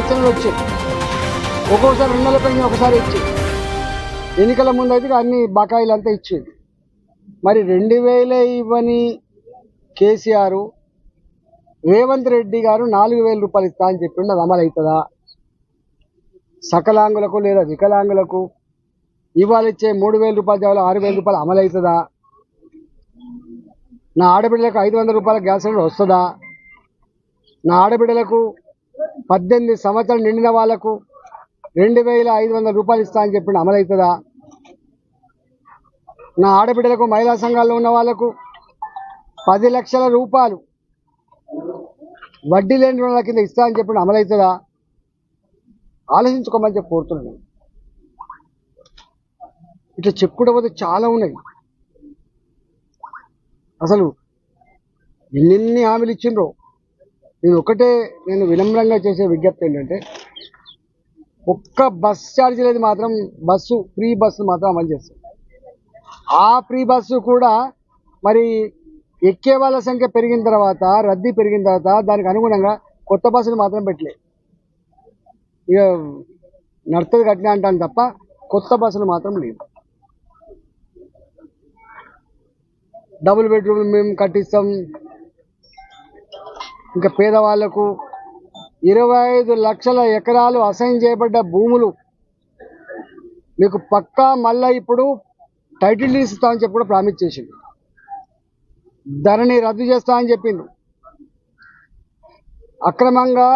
వచ్చేది ఒక్కొక్కసారి రెండు నెలల పెన్షన్ ఒకసారి ఇచ్చి. ఎన్నికల ముందు అయితే అన్ని బకాయిలు అంతా ఇచ్చింది మరి రెండు వేలే ఇవ్వని కేసీఆర్ రేవంత్ రెడ్డి గారు నాలుగు వేల రూపాయలు ఇస్తా అని చెప్పిండు అది అమలు అవుతుందా? సకలాంగులకు లేదా వికలాంగులకు ఇవాళ ఇచ్చే మూడు వేల రూపాయల జాబులు ఆరు వేల రూపాయలు అమలు అవుతుందా? నా ఆడబిడ్డలకు ఐదు వందల రూపాయల గ్యాస్ సిలిండర్ వస్తుందా? నా ఆడబిడ్డలకు పద్దెనిమిది సంవత్సరాలు నిండిన వాళ్ళకు రెండు వేల ఐదు వందల రూపాయలు ఇస్తా అని చెప్పిన అమలు అవుతుందా నా ఆడబిడ్డలకు మహిళా సంఘాల్లో ఉన్న వాళ్ళకు పది లక్షల రూపాయలు వడ్డీ లేని రుణాల కింద ఇస్తా అని చెప్పిన అమలవుతుందా ఆలోచించుకోమని చెప్పి కోరుతున్నాను. ఇట్లా చెప్పుకుంటే చాలా ఉన్నాయి. అసలు ఎన్నెన్ని హామీలు ఇచ్చిండ్రో? నేను ఒకటే నేను వినమ్రంగా చేసే విజ్ఞప్తి ఏంటంటే ఒక్క బస్ ఛార్జ్ లేదు మాత్రం బస్సు ఫ్రీ బస్సు మాత్రం అమలు చేస్తుంది ఆ ఫ్రీ బస్సు కూడా మరి ఎక్కే వాళ్ళ సంఖ్య పెరిగిన తర్వాత రద్దీ పెరిగిన తర్వాత దానికి అనుగుణంగా కొత్త బస్సులు మాత్రం పెట్టలే. ఇక నడుతుంది కట్టినా అంటాను తప్ప కొత్త బస్సులు మాత్రం లేవు. డబుల్ బెడ్రూమ్ మేము కట్టిస్తాం ఇంకా పేదవాళ్ళకు ఇరవై ఐదు లక్షల ఎకరాలు అసైన్ చేయబడ్డ భూములు. మీకు పక్కా మళ్ళా ఇప్పుడు టైటిల్ డీడ్స్ ఇస్తామని చెప్పి కూడా ప్రామిస్ చేసిండు. ధరని రద్దు చేస్తా అని చెప్పిండు. అక్రమంగా